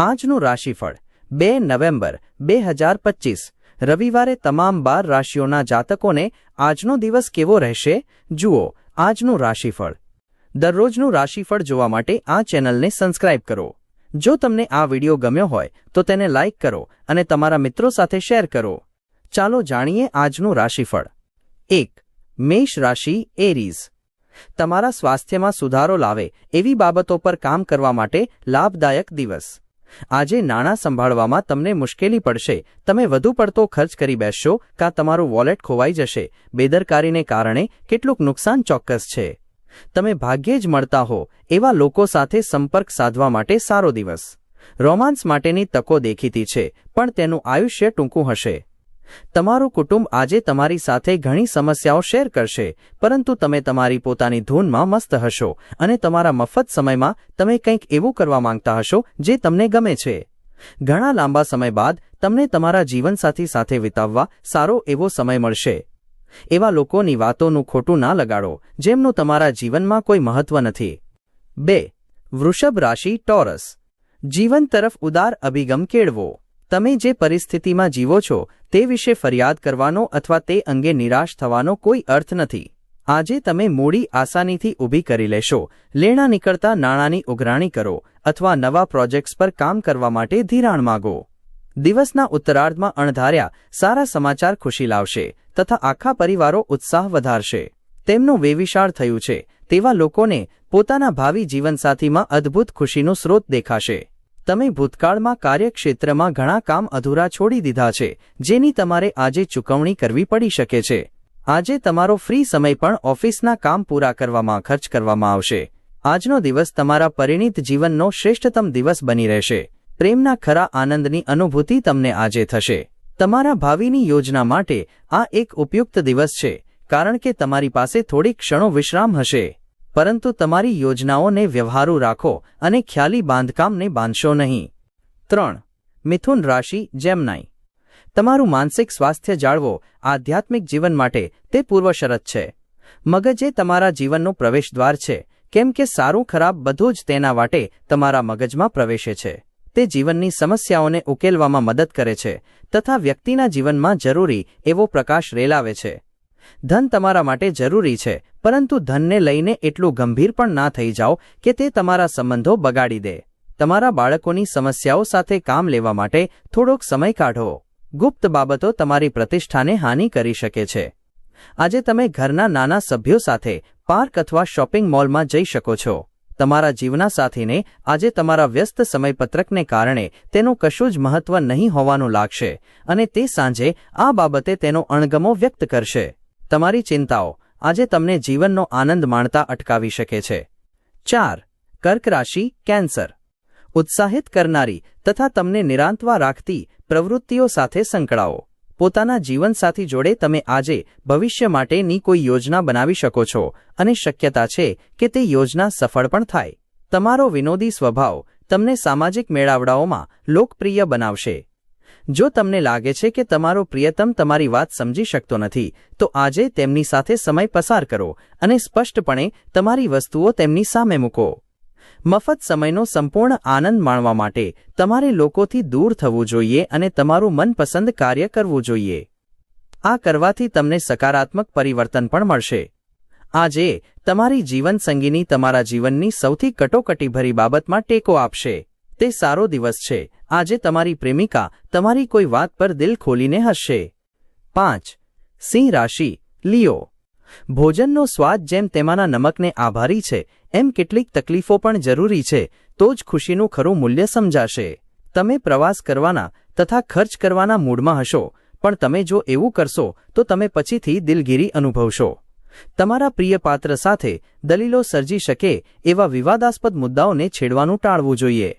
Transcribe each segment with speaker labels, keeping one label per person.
Speaker 1: આજનું રાશિફળ બે નવેમ્બર બે હજાર પચીસ. રવિવારે તમામ બાર રાશિઓના જાતકોને આજનો દિવસ કેવો રહેશે? જુઓ, આજનું રાશિફળ. દરરોજનું રાશિફળ જોવા માટે આ ચેનલને સબસ્ક્રાઇબ કરો. જો તમને આ વિડિયો ગમ્યો હોય, તો તેને લાઇક કરો અને તમારા મિત્રો સાથે શેર કરો. ચાલો જાણીએ આજનું રાશિફળ. એક, મેષ રાશિ એરીઝ. તમારા સ્વાસ્થ્યમાં સુધારો લાવે એવી બાબતો પર કામ કરવા માટે લાભદાયક દિવસ. આજે નાણાં સંભાળવામાં તમને મુશ્કેલી પડશે. તમે વધુ પડતો ખર્ચ કરી બેસશો, કાં તમારું વોલેટ ખોવાઈ જશે. બેદરકારીને કારણે કેટલુંક નુકસાન ચોક્કસ છે. તમે ભાગ્યે જ મળતા હો, એવા લોકો સાથે સંપર્ક સાધવા માટે સારો દિવસ. રોમાન્સ માટેની તકો દેખીતી છે, પણ તેનું આયુષ્ય ટૂંકું હશે. તમારું કુટુંબ આજે તમારી સાથે ઘણી સમસ્યાઓ શેર કરશે, પરંતુ તમે તમારી પોતાની ધૂનમાં મસ્ત હશો અને તમારા મફત સમયમાં તમે કંઈક એવું કરવા માંગતા હશો જે તમને ગમે છે. ઘણા લાંબા સમય બાદ તમને તમારા જીવનસાથી સાથે વિતાવવા સારો એવો સમય મળશે. એવા લોકોની વાતોનું ખોટું ના લગાડો, જેમનું તમારા જીવનમાં કોઈ મહત્વ નથી. બે, વૃષભ રાશિ ટોરસ. જીવન તરફ ઉદાર અભિગમ કેળવો. તમે જે પરિસ્થિતિમાં જીવો છો, તે વિશે ફરિયાદ કરવાનો અથવા તે અંગે નિરાશ થવાનો કોઈ અર્થ નથી. આજે તમે મૂડી આસાનીથી ઊભી કરી લેશો, લેણા નીકળતા નાણાંની ઉઘરાણી કરો, અથવા નવા પ્રોજેક્ટ્સ પર કામ કરવા માટે ધિરાણ માગો. દિવસના ઉત્તરાર્ધમાં અણધાર્યા, સારા સમાચાર ખુશી લાવશે, તથા આખા પરિવારો ઉત્સાહ વધારશે. તેમનું વેવિશાળ થયું છે, તેવા લોકોને પોતાના ભાવિ જીવનસાથીમાં અદ્ભુત ખુશીનો સ્રોત દેખાશે. તમે ભૂતકાળમાં કાર્યક્ષેત્રમાં ઘણા કામ અધૂરા છોડી દીધા છે, જેની તમારે આજે ચૂકવણી કરવી પડી શકે છે. આજે તમારો ફ્રી સમય પણ ઓફિસના કામ પૂરા કરવામાં ખર્ચ કરવામાં આવશે. આજનો દિવસ તમારા પરિણીત જીવનનો શ્રેષ્ઠતમ દિવસ બની રહેશે. પ્રેમના ખરા આનંદની અનુભૂતિ તમને આજે થશે. તમારા ભાવિની યોજના માટે આ એક ઉપયુક્ત દિવસ છે, કારણ કે તમારી પાસે થોડીક ક્ષણો વિશ્રામ હશે. પરંતુ તમારી યોજનાઓને વ્યવહારુ રાખો અને ખ્યાલી બાંધકામને બાંધશો નહીં. ત્રણ, મિથુન રાશિ, જેમનાઈ. તમારું માનસિક સ્વાસ્થ્ય જાળવો, આધ્યાત્મિક જીવન માટે તે પૂર્વશરત છે. મગજ એ તમારા જીવનનો પ્રવેશદ્વાર છે, કેમ કે સારું ખરાબ બધું જ તેના માટે તમારા મગજમાં પ્રવેશે છે. તે જીવનની સમસ્યાઓને ઉકેલવામાં મદદ કરે છે, તથા વ્યક્તિના જીવનમાં જરૂરી એવો પ્રકાશ રેલાવે છે. ધન તમારા માટે જરૂરી છે, પરંતુ ધનને લઈને એટલું ગંભીર પણ ના થઈ જાઓ કે તે તમારા સંબંધો બગાડી દે. તમારા બાળકોની સમસ્યાઓ સાથે કામ લેવા માટે થોડોક સમય કાઢો. ગુપ્ત બાબતો તમારી પ્રતિષ્ઠાને હાનિ કરી શકે છે. આજે તમે ઘરના નાના સભ્યો સાથે પાર્ક અથવા શોપિંગ મોલમાં જઈ શકો છો. તમારા જીવના સાથીને આજે તમારા વ્યસ્ત સમયપત્રકને કારણે તેનું કશું જ મહત્વ નહીં હોવાનું લાગશે અને તે સાંજે આ બાબતે તેનો અણગમો વ્યક્ત કરશે. તમારી ચિંતાઓ આજે તમને જીવનનો આનંદ માણતા અટકાવી શકે છે. ચાર, કર્ક રાશિ, કેન્સર. ઉત્સાહિત કરનારી તથા તમને નિરાંતવા રાખતી પ્રવૃત્તિઓ સાથે સંકળાવો. પોતાના જીવનસાથી જોડે તમે આજે ભવિષ્ય માટેની કોઈ યોજના બનાવી શકો છો અને શક્યતા છે કે તે યોજના સફળ પણ થાય. તમારો વિનોદી સ્વભાવ તમને સામાજિક મેળાવડાઓમાં લોકપ્રિય બનાવશે. જો તમને લાગે છે કે તમારો પ્રિયતમ તમારી વાત સમજી શકતો નથી, તો આજે તેમની સાથે સમય પસાર કરો અને સ્પષ્ટપણે તમારી વસ્તુઓ તેમની સામે મૂકો. મફત સમયનો સંપૂર્ણ આનંદ માણવા માટે તમારે લોકોથી દૂર થવું જોઈએ અને તમારું મનપસંદ કાર્ય કરવું જોઈએ. આ કરવાથી તમને સકારાત્મક પરિવર્તન પણ મળશે. આજે તમારી જીવનસંગીની તમારા જીવનની સૌથી કટોકટીભરી બાબતમાં ટેકો આપશે. તે સારો દિવસ છે. આજે તમારી પ્રેમિકા તમારી કોઈ વાત પર દિલ ખોલીને હસશે. પાંચ. સિંહ રાશિ. લિયો. ભોજનનો સ્વાદ જેમ તેમાંના નમકને આભારી છે, એમ કેટલીક તકલીફો પણ જરૂરી છે, તો જ ખુશીનું ખરું મૂલ્ય સમજાશે. તમે પ્રવાસ કરવાના તથા ખર્ચ કરવાના મૂડમાં હશો, પણ તમે જો એવું કરશો, તો તમે પછીથી દિલગીરી અનુભવશો. તમારા પ્રિય પાત્ર સાથે દલીલો સર્જી શકે, એવા વિવાદાસ્પદ મુદ્દાઓને છેડવાનું ટાળવું જોઈએ.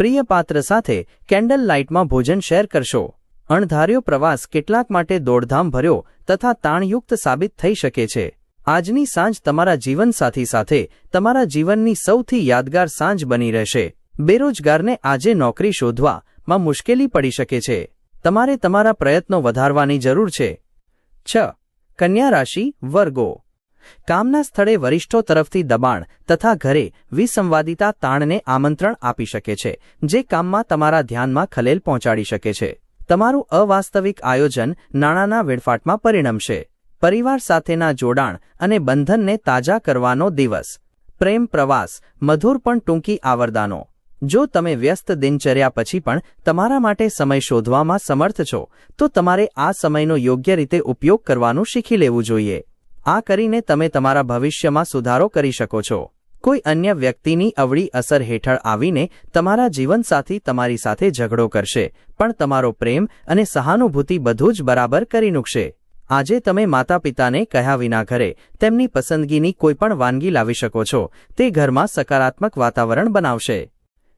Speaker 1: પ્રિય પાત્ર સાથે કેન્ડલ લાઇટમાં ભોજન શેર કરશો. અણધાર્યો પ્રવાસ કેટલાક માટે દોડધામ ભર્યો તથા તાણયુક્ત સાબિત થઈ શકે છે. આજની સાંજ તમારા જીવનસાથી સાથે તમારા જીવનની સૌથી યાદગાર સાંજ બની રહેશે. બેરોજગારને આજે નોકરી શોધવામાં મુશ્કેલી પડી શકે છે. તમારે તમારા પ્રયત્નો વધારવાની જરૂર છે. છ. કન્યા રાશિ વર્ગો કામના સ્થળે વરિષ્ઠો તરફથી દબાણ તથા ઘરે વિસંવાદિતા તાણને આમંત્રણ આપી શકે છે, જે કામમાં તમારા ધ્યાનમાં ખલેલ પહોંચાડી શકે છે. તમારું અવાસ્તવિક આયોજન નાણાંના વેડફાટમાં પરિણમશે. પરિવાર સાથેના જોડાણ અને બંધનને તાજા કરવાનો દિવસ. પ્રેમ પ્રવાસ, મધુર પણ ટૂંકી આવરદાનો. જો તમે વ્યસ્ત દિનચર્યા પછી પણ તમારા માટે સમય શોધવામાં સમર્થ છો, તો તમારે આ સમયનો યોગ્ય રીતે ઉપયોગ કરવાનું શીખી લેવું જોઈએ. આ કરીને તમે તમારા ભવિષ્યમાં સુધારો કરી શકો છો. કોઈ અન્ય વ્યક્તિની અવળી અસર હેઠળ આવીને તમારા જીવનસાથી તમારી સાથે ઝઘડો કરશે, પણ તમારો પ્રેમ અને સહાનુભૂતિ બધું જ બરાબર કરી નૂકશે આજે તમે માતા પિતાને કહ્યા વિના ઘરે તેમની પસંદગીની કોઈપણ વાનગી લાવી શકો છો, તે ઘરમાં સકારાત્મક વાતાવરણ બનાવશે.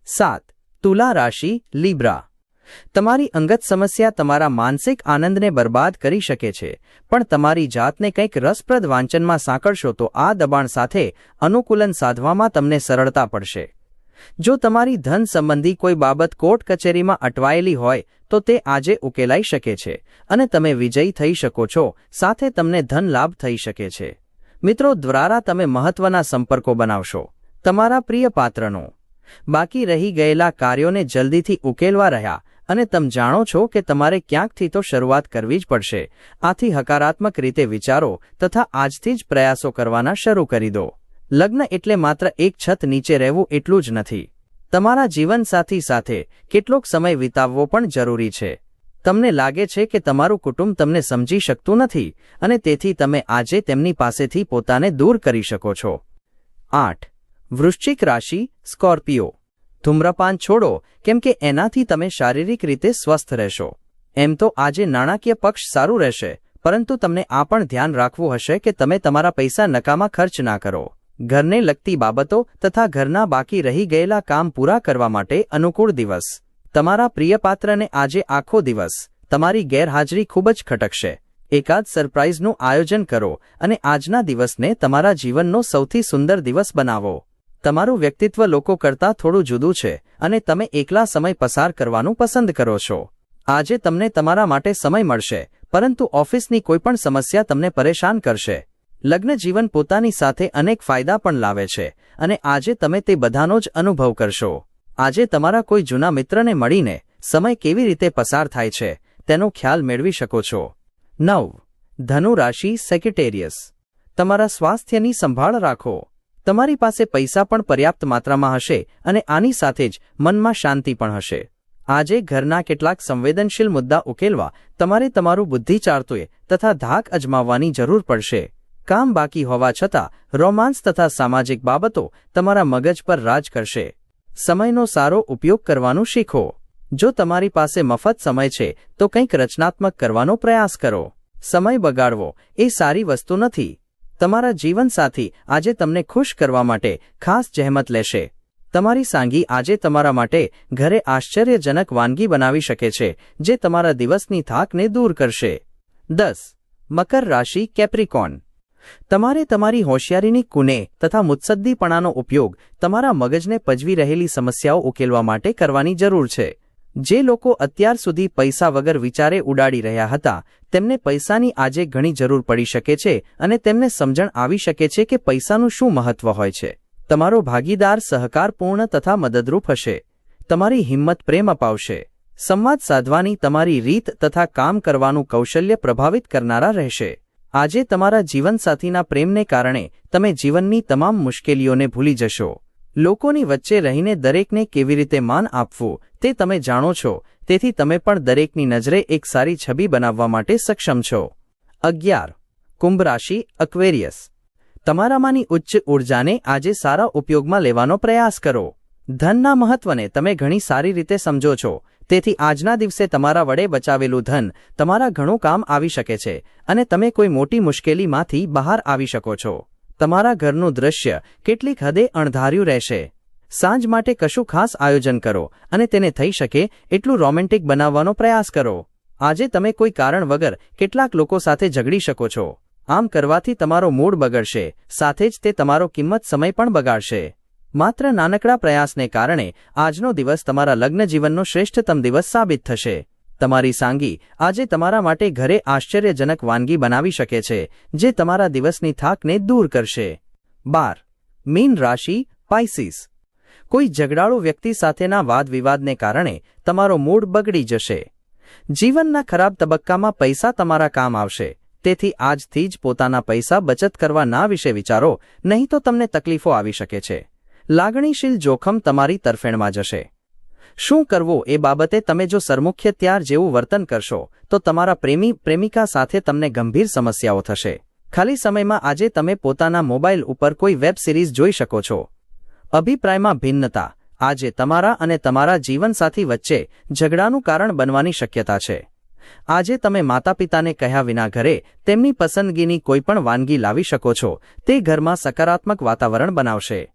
Speaker 1: સાત. તુલા રાશિ, લીબ્રા. તમારી અંગત સમસ્યા તમારા માનસિક આનંદને બરબાદ કરી શકે છે, પણ તમારી જાતને કંઈક રસપ્રદ વાંચનમાં સાંકળશો તો આ દબાણ સાથે અનુકૂલન સાધવામાં તમને સરળતા પડશે. જો તમારી ધન સંબંધી કોઈ બાબત કોર્ટ કચેરીમાં અટવાયેલી હોય, તો તે આજે ઉકેલાઈ શકે છે અને તમે વિજયી થઈ શકો છો, સાથે તમને ધન લાભ થઈ શકે છે. મિત્રો, દ્વારા તમે મહત્વના સંપર્કો બનાવશો. તમારા પ્રિય પાત્રનો. બાકી રહી ગયેલા કાર્યોને જલ્દીથી ઉકેલવા રહ્યા અને તમે જાણો છો કે તમારે ક્યાંકથી તો શરૂઆત કરવી જ પડશે. આથી હકારાત્મક રીતે વિચારો તથા આજથી જ પ્રયાસો કરવાના શરૂ કરી દો. લગ્ન એટલે માત્ર એક છત નીચે રહેવું એટલું જ નથી. તમારા જીવનસાથી સાથે કેટલોક સમય વિતાવવો પણ જરૂરી છે. તમને લાગે છે કે તમારું કુટુંબ તમને સમજી શકતું નથી અને તેથી તમે આજે તેમની પાસેથી પોતાને દૂર કરી શકો છો. આઠ વૃશ્ચિક રાશિ સ્કોર્પિયો ધૂમ્રપાન છોડો, કેમ કે એનાથી તમે શારીરિક રીતે સ્વસ્થ રહેશો. એમ તો આજે નાણાકીય પક્ષ સારું રહેશે, પરંતુ તમને આ પણ ધ્યાન રાખવું હશે કે તમે તમારા પૈસા નકામા ખર્ચ ના કરો. ઘરને લગતી બાબતો તથા ઘરના બાકી રહી ગયેલા કામ પૂરા કરવા માટે અનુકૂળ દિવસ. તમારા પ્રિય પાત્રને આજે આખો દિવસ તમારી ગેરહાજરી ખૂબ જ ખટકશે. એકાદ સરપ્રાઇઝનું આયોજન કરો અને આજના દિવસને તમારા જીવનનો સૌથી સુંદર દિવસ બનાવો. તમારું વ્યક્તિત્વ લોકો કરતાં થોડું જુદું છે અને તમે એકલા સમય પસાર કરવાનું પસંદ કરો છો. આજે તમને તમારા માટે સમય મળશે, પરંતુ ઓફિસની કોઈપણ સમસ્યા તમને પરેશાન કરશે. લગ્ન જીવન પોતાની સાથે અનેક ફાયદા પણ લાવે છે, અને આજે તમે તે બધાનો જ અનુભવ કરશો. આજે તમારા કોઈ જૂના મિત્રને મળીને સમય કેવી રીતે પસાર થાય છે, તેનો ખ્યાલ મેળવી શકો છો. નવ. ધનુ રાશિ સેક્રેટેરિયસ તમારા સ્વાસ્થ્યની સંભાળ રાખો. તમારી પાસે પૈસા પણ પર્યાપ્ત માત્રામાં હશે અને આની સાથે જ મનમાં શાંતિ પણ હશે. આજે ઘરના કેટલાક સંવેદનશીલ મુદ્દા ઉકેલવા તમારે તમારું બુદ્ધિ ચારતોય તથા ધાક અજમાવવાની જરૂર પડશે. કામ બાકી હોવા છતાં રોમાન્સ તથા સામાજિક બાબતો તમારા મગજ પર રાજ કરશે. સમયનો સારો ઉપયોગ કરવાનું શીખો. જો તમારી પાસે મફત સમય છે તો કંઈક રચનાત્મક કરવાનો પ્રયાસ કરો. સમય બગાડવો એ સારી વસ્તુ નથી. તમારા જીવનસાથી આજે તમને ખુશ કરવા માટે ખાસ જહેમત લેશે. તમારી સાંગી આજે તમારા માટે ઘરે આશ્ચર્યજનક વાનગી બનાવી શકે છે, જે તમારા દિવસની થાકને દૂર કરશે. દસ. મકર રાશિ કેપ્રિકોન. તમારે તમારી હોશિયારીની કુને તથા મુત્સદ્દીપણાનો ઉપયોગ તમારા મગજને પજવી રહેલી સમસ્યાઓ ઉકેલવા માટે કરવાની જરૂર છે. જે લોકો અત્યાર સુધી પૈસા વગર વિચારે ઉડાડી રહ્યા હતા, તેમને પૈસાની આજે ઘણી જરૂર પડી શકે છે અને તેમને સમજણ આવી શકે છે કે પૈસાનું શું મહત્વ હોય છે. તમારો ભાગીદાર સહકારપૂર્ણ તથા મદદરૂપ હશે. તમારી હિંમત પ્રેમ અપાવશે. સંવાદ સાધવાની તમારી રીત તથા કામ કરવાનું કૌશલ્ય પ્રભાવિત કરનારા રહેશે. આજે તમારા જીવનસાથીના પ્રેમને કારણે તમે જીવનની તમામ મુશ્કેલીઓને ભૂલી જશો. લોકોની વચ્ચે રહીને દરેકને કેવી રીતે માન આપવું, તે તમે જાણો છો. તેથી તમે પણ દરેકની નજરે એક સારી છબી બનાવવા માટે સક્ષમ છો. અગિયાર. કુંભ રાશિ અક્વેરિયસ તમારામાંની ઉચ્ચ ઉર્જાને આજે સારા ઉપયોગમાં લેવાનો પ્રયાસ કરો. ધનના મહત્વને તમે ઘણી સારી રીતે સમજો છો. તેથી આજના દિવસે તમારા વડે બચાવેલું ધન તમારા ઘણું કામ આવી શકે છે અને તમે કોઈ મોટી મુશ્કેલીમાંથી બહાર આવી શકો છો. તમારા ઘરનું દૃશ્ય કેટલીક હદે અણધાર્યું રહેશે. સાંજ માટે કશું ખાસ આયોજન કરો અને તેને થઈ શકે એટલું રોમેન્ટિક બનાવવાનો પ્રયાસ કરો. આજે તમે કોઈ કારણ વગર કેટલાક લોકો સાથે ઝઘડી શકો છો. આમ કરવાથી તમારો મૂડ બગડશે, સાથે જ તે તમારો કિંમત સમય પણ બગાડશે. માત્ર નાનકડા પ્રયાસને કારણે આજનો દિવસ તમારા લગ્ન જીવનનો શ્રેષ્ઠતમ દિવસ સાબિત થશે. તમારી સાંગી આજે તમારા માટે ઘરે આશ્ચર્યજનક વાનગી બનાવી શકે છે, જે તમારા દિવસની થાકને દૂર કરશે. બાર. મીન રાશિ પાઇસીસ કોઈ ઝઘડાળુ વ્યક્તિ સાથેના વાદવિવાદને કારણે તમારો મૂડ બગડી જશે. જીવનના ખરાબ તબક્કામાં પૈસા તમારા કામ આવશે. તેથી આજથી જ પોતાના પૈસા બચત કરવા ના વિશે વિચારો, નહીં તો તમને તકલીફો આવી શકે છે. લાગણીશીલ જોખમ તમારી તરફેણમાં જશે. શું કરવું એ બાબતે તમે જો સરમુખ્ય ત્યાર જેવું વર્તન કરશો, તો તમારા પ્રેમી, પ્રેમિકા સાથે તમને ગંભીર સમસ્યાઓ થશે. ખાલી સમયમાં આજે તમે પોતાના મોબાઈલ ઉપર કોઈ વેબ સિરીઝ જોઈ શકો છો. અભિપ્રાયમાં ભિન્નતા, આજે તમારા અને તમારા જીવનસાથી વચ્ચે ઝઘડાનું કારણ બનવાની શક્યતા છે. આજે તમે માતા પિતાને કહ્યા વિના ઘરે તેમની પસંદગીની કોઈપણ વાનગી લાવી શકો છો, તે ઘરમાં સકારાત્મક વાતાવરણ બનાવશે.